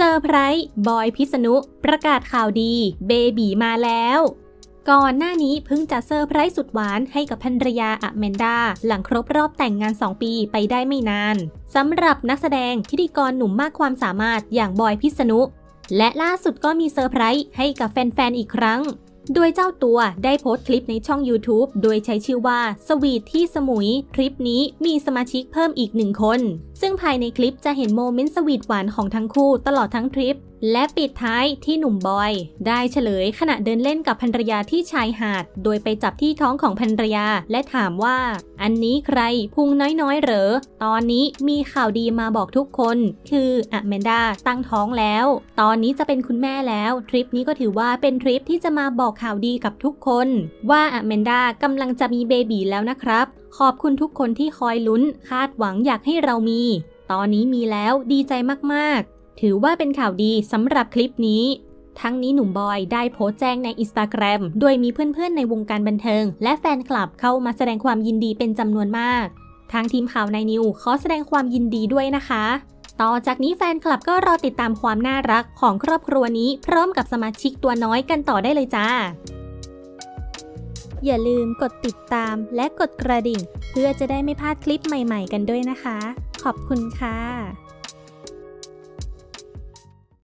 เซอร์ไพรส์บอยพิษณุ ประกาศข่าวดีเบบีมาแล้ว ก่อนหน้านี้เพิ่งจะเซอร์ไพรส์สุดหวานให้กับภรรยาอะแมนดา หลังครบรอบแต่งงาน 2 ปีไปได้ไม่นานสำหรับนักแสดงพิธีกรหนุ่มมากความสามารถอย่างบอยพิษณุ และล่าสุดก็มีเซอร์ไพรส์ให้กับแฟนๆอีกครั้ง โดยเจ้าตัวได้โพสต์คลิปในช่อง YouTube โดยใช้ชื่อว่าสวีทที่สมุยทริปนี้มีสมาชิกเพิ่มอีกหนึ่งคน ซึ่งภายในคลิปจะเห็นโมเมนต์สวีทหวานของทั้งคู่ตลอดทั้งทริป และปิดท้ายที่หนุ่มบอย ได้เฉลยขณะเดินเล่นกับภรรยาที่ชายหาด โดยไปจับที่ท้องของภรรยาและถามว่า อันนี้ใครพุงน้อยๆเหรอ ตอนนี้มีข่าวดีมาบอกทุกคน คืออะแมนดาตั้งท้องแล้ว ตอนนี้จะเป็นคุณแม่แล้ว ทริปนี้ก็ถือว่าเป็นทริปที่จะมาบอกข่าวดีกับทุกคน ว่าอะแมนดากำลังจะมีเบบีแล้วนะครับ ขอบคุณทุกคนที่คอยลุ้น คาดหวังอยากให้เรามี ตอนนี้มีแล้วดีใจมากๆ ถือว่าเป็นข่าวดีสำหรับคลิปนี้ ทั้งนี้หนุ่มบอยได้โพสต์แจ้งในอินสตาแกรมโดยมีเพื่อนๆในวงการบันเทิง และแฟนคลับเข้ามาแสดงความยินดีเป็นจำนวนมาก ทางทีมข่าวนนิวขอแสดงความยินดีด้วยนะคะ ต่อจากนี้แฟนคลับก็รอติดตามความน่ารักของครอบครัวนี้พร้อมกับสมาชิกตัวน้อยกันต่อได้เลยจ้า อย่าลืมกดติดตามและกดกระดิ่ง เพื่อจะได้ไม่พลาดคลิปใหม่ ๆ กันด้วยนะคะ ขอบคุณค่ะ